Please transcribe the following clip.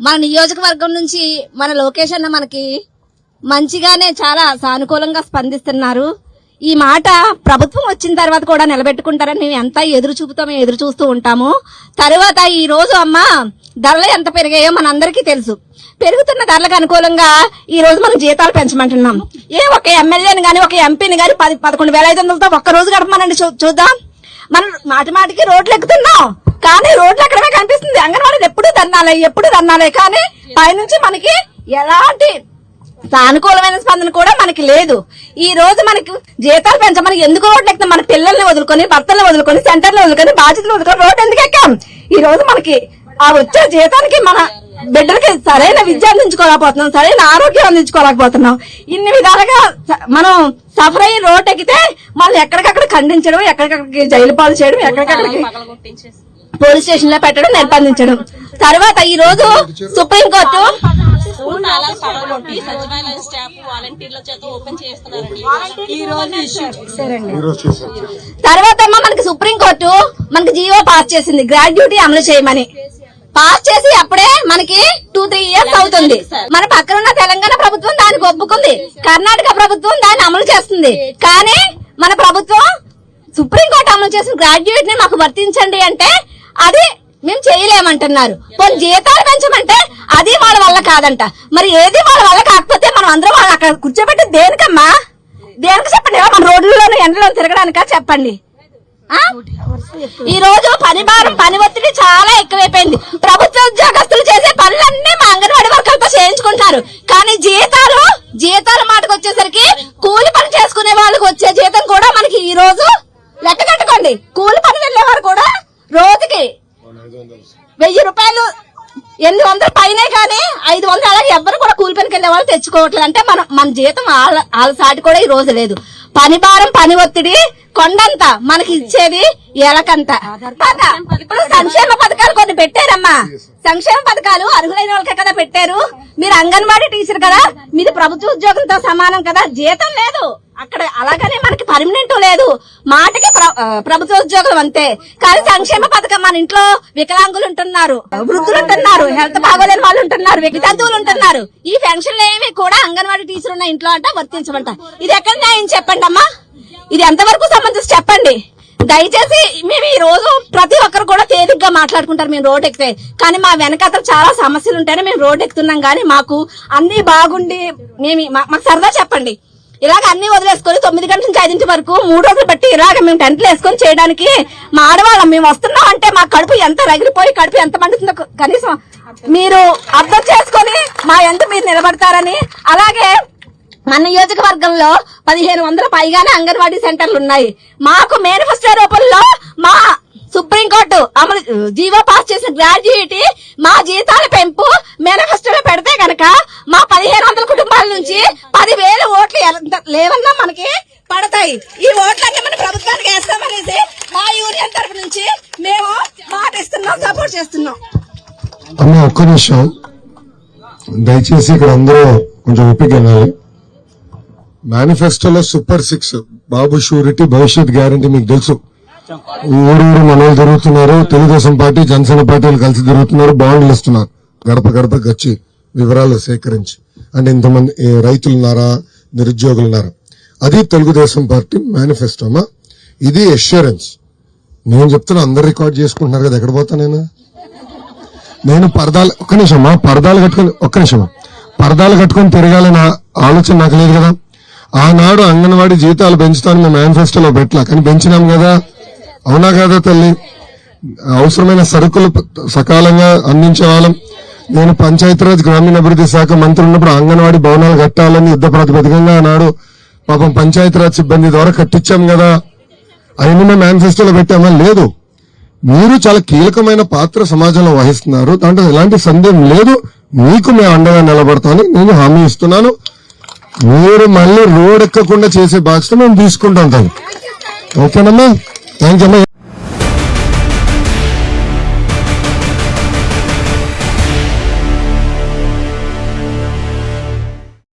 మన నియోజకవర్గం నుంచి మన లోకేష్ అన్న మనకి మంచిగానే చాలా సానుకూలంగా స్పందిస్తున్నారు. ఈ మాట ప్రభుత్వం వచ్చిన తర్వాత కూడా నిలబెట్టుకుంటారని మేము ఎంత ఎదురు చూపుతో మేము ఎదురు చూస్తూ ఉంటాము. తర్వాత ఈ రోజు అమ్మ ధరలు ఎంత పెరిగాయో మనందరికీ తెలుసు. పెరుగుతున్న ధరలకు అనుకూలంగా ఈ రోజు మనం జీతాలు పెంచమంటున్నాం. ఏ ఒక ఎమ్మెల్యేని గాని ఒక ఎంపీని గాని పది పదకొండు వేల ఐదు వందలతో ఒక్క రోజు గడపమనండి చూ- చూద్దాం. మనం మాటి మాటికి రోడ్లు ఎక్కుతున్నాం. కానీ రన్నాలే ఎప్పుడు రన్నాలే కానీ పైనుంచి మనకి ఎలాంటి సానుకూలమైన స్పందన కూడా మనకి లేదు. ఈ రోజు మనకి జీతాలు పెంచమని ఎందుకు రోడ్లు ఎక్కుతాం మన పిల్లల్ని వదులుకొని భర్తలు వదులుకొని సెంటర్లు వదులుకొని బాధ్యతలు వదులుకొని రోడ్డు ఎందుకు ఎక్కాం? ఈ రోజు మనకి ఆ వచ్చే జీతానికి మన బిడ్డలకి సరైన విద్య అందించుకోలేకపోతున్నాం సరైన ఆరోగ్యం అందించుకోలేకపోతున్నాం. ఇన్ని విధాలుగా మనం సఫర్ అయ్యి రోడ్ ఎక్కితే మనం ఎక్కడికక్కడ ఖండించడం ఎక్కడికక్కడికి జైలు పాలు చేయడం ఎక్కడికక్కడికి పోలీస్ స్టేషన్లో పెట్టడం నిర్బంధించడం. తర్వాత ఈ రోజు సుప్రీంకోర్టు స్కూల్ తాళాలు పగలగొట్టి సచివాలయం స్టాఫ్ వాలంటీర్ల చేత ఓపెన్ చేస్తున్నారండి ఈ రోజు ఇష్యూ ఈరోజు చేశారు. తర్వాత మనకి సుప్రీంకోర్టు మనకి జీవో పాస్ చేసింది. గ్రాడ్యుటీ అమలు చేయమని. పాస్ చేసి అప్పుడే మనకి టూ త్రీ ఇయర్స్ అవుతుంది. మన పక్కన ఉన్న తెలంగాణ ప్రభుత్వం దానికి ఒప్పుకుంది. కర్ణాటక ప్రభుత్వం దాన్ని అమలు చేస్తుంది. కానీ మన ప్రభుత్వం సుప్రీంకోర్టు అమలు చేసిన గ్రాడ్యుయేట్ని మాకు వర్తించండి అంటే అది మేము చేయలేమంటున్నారు. కొన్ని జీతాలు పెంచమంటే అది వాళ్ళ వల్ల కాదంట. మరి ఏది వాళ్ళ వల్ల కాకపోతే మనం అందరం వాళ్ళు అక్కడ కూర్చోబెట్టి దేనికమ్మా? దేనికి చెప్పండి? మన రోడ్లలోనూ ఎండలో తిరగడానికా చెప్పండి. ఈ రోజు పని భారం పని ఒత్తిడి చాలా ఎక్కువైపోయింది. ప్రభుత్వ ఉద్యోగస్తులు చేసే పనులన్నీ మా అంగన్వాడీ వర్కర్లతో చేయించుకుంటున్నారు కానీ జీతాలు మాటకు వచ్చేసరికి కూలి పని చేసుకునే వాళ్ళకి వచ్చే జీతం కూడా మనకి ఈ రోజు లెక్క కట్టుకోండి కూలి పని వెళ్ళేవారు కూడా రోజుకి వెయ్యి రూపాయలు ఎనిమిది వందల పైనే కానీ ఐదు వందలు అలాగే ఎవ్వరు కూడా కూలి పనికి వెళ్ళే వాళ్ళు తెచ్చుకోవట్లేదు. అంటే మన మన జీతం వాళ్ళ సాటి కూడా ఈ రోజు లేదు. పని భారం పని ఒత్తిడి కొండంత మనకి ఇచ్చేది ఎలకంత ఇప్పుడు సంక్షేమ పథకాలు కొన్ని పెట్టారమ్మా. సంక్షేమ పథకాలు అర్హులైన వాళ్ళకే కదా పెట్టారు. మీరు అంగన్వాడీ టీచర్ కదా. మీది ప్రభుత్వ ఉద్యోగంతో సమానం కదా. జీతం లేదు. అక్కడ అలాగనే మనకి పర్మనెంట్ లేదు. మాటకి ప్ర- ప్రభుత్వ ఉద్యోగం అంతే. కానీ సంక్షేమ పథకం మన ఇంట్లో వికలాంగులు ఉంటున్నారు వృద్ధులు ఉంటున్నారు హెల్త్ బాగోలేని వాళ్ళు ఉంటున్నారు వికలాంగులు ఉంటున్నారు. ఈ పెన్షన్లు ఏమి కూడా అంగన్వాడీ టీచర్ ఉన్న ఇంట్లో అంట వర్తించమంట ఇది ఎక్కడ న్యాయం చెప్పండి అమ్మా? ఇది ఎంతవరకు సంబంధించి చెప్పండి? దయచేసి మేము ఈ రోజు ప్రతి ఒక్కరు కూడా తేలిగ్గా మాట్లాడుకుంటారు మేము రోడ్ ఎక్కితే. కానీ మా వెనకాతల చాలా సమస్యలు ఉంటాయని మేము రోడ్ ఎక్కుతున్నాం. కానీ మాకు అన్ని బాగుండి మేము మా- మాకు సరదా చెప్పండి. ఇలాగ అన్ని వదిలేసుకొని తొమ్మిది గంటల నుంచి ఐదింటి వరకు మూడు రోజులు బట్టి ఇలాగ మేము టెంట్లు వేసుకొని చేయడానికి మా ఆడవాళ్ళం. మేము వస్తున్నాం అంటే మా కడుపు ఎంత రగిలిపోయి కడుపు ఎంత మండుతుందో కనీసం మీరు అర్థం చేసుకొని మా ఎంత మీరు నిలబడతారని. అలాగే మన నియోజకవర్గంలో పదిహేను వందల పైగానే అంగన్వాడీ సెంటర్లు ఉన్నాయి. మాకు మేనిఫెస్టో రూపంలో మా సుప్రీంకోర్టు అమలు జీవో పాస్ చేసిన గ్రాడ్యుయేటీ మా జీతాల పెంపు మేనిఫెస్టో పెడితే గనక మా పదిహేను వందల కుటుంబాల నుంచి పదివేల ఓట్లు లేవన్నా మనకి పడతాయి. ఈ ఓట్లన్నీ మన ప్రభుత్వానికి వేస్తామనేసి మా యూనియన్ తరఫు నుంచి మేము మాట ఇస్తున్నాం సపోర్ట్ చేస్తున్నాం. అమ్మ ఒక్క నిమిషం. దయచేసి ఇక్కడ అందరూ కొంచెం ఓపిక మేనిఫెస్టోలో సూపర్ సిక్స్ బాబు షూరిటీ భవిష్యత్ గ్యారంటీ మీకు తెలుసు. ఊరూరు మనోళ్ళు తిరుగుతున్నారు తెలుగుదేశం పార్టీ జనసేన పార్టీలు కలిసి తిరుగుతున్నారు బాండ్లు ఇస్తున్నారు. గడప గడపకి వచ్చి వివరాలు సేకరించి. అంటే ఇంతమంది రైతులు ఉన్నారా నిరుద్యోగులు ఉన్నారా అది తెలుగుదేశం పార్టీ మేనిఫెస్టోమా ఇది అష్యూరెన్స్ నేను చెప్తున్నా అందరు రికార్డ్ చేసుకుంటున్నారు కదా ఎక్కడ పోతా నేను? నేను పరదాలు ఒక్క నిమిషమా పరదాలు కట్టుకొని ఒక్క నిమిషమా పరదాలు కట్టుకొని తిరగాలన్న ఆలోచన నాకు లేదు కదా. ఆనాడు అంగన్వాడీ జీతాలు పెంచుతాను మేము మేనిఫెస్టోలో పెట్టలా కానీ పెంచినాం కదా. అవునా కదా తల్లి? అవసరమైన సరుకులు సకాలంగా అందించే వాళ్ళం. నేను పంచాయతీరాజ్ గ్రామీణాభివృద్ధి శాఖ మంత్రి ఉన్నప్పుడు అంగన్వాడీ భవనాలు కట్టాలని యుద్ధ ప్రాతిపదికంగా ఆనాడు పాపం పంచాయతీరాజ్ సిబ్బంది ద్వారా కట్టించాం కదా. అవన్నీ మేము మేనిఫెస్టోలో పెట్టామా? లేదు. మీరు చాలా కీలకమైన పాత్ర సమాజంలో వహిస్తున్నారు. దాంట్లో ఎలాంటి సందేహం లేదు. మీకు మేము అండగా నిలబడతామని నేను హామీ ఇస్తున్నాను. మీరు మళ్ళీ రోడ్ ఎక్కకుండా చేసే బాధ్యత మేము తీసుకుంటాం తను ఓకేనమ్మా? థ్యాంక్ యూ అమ్మా.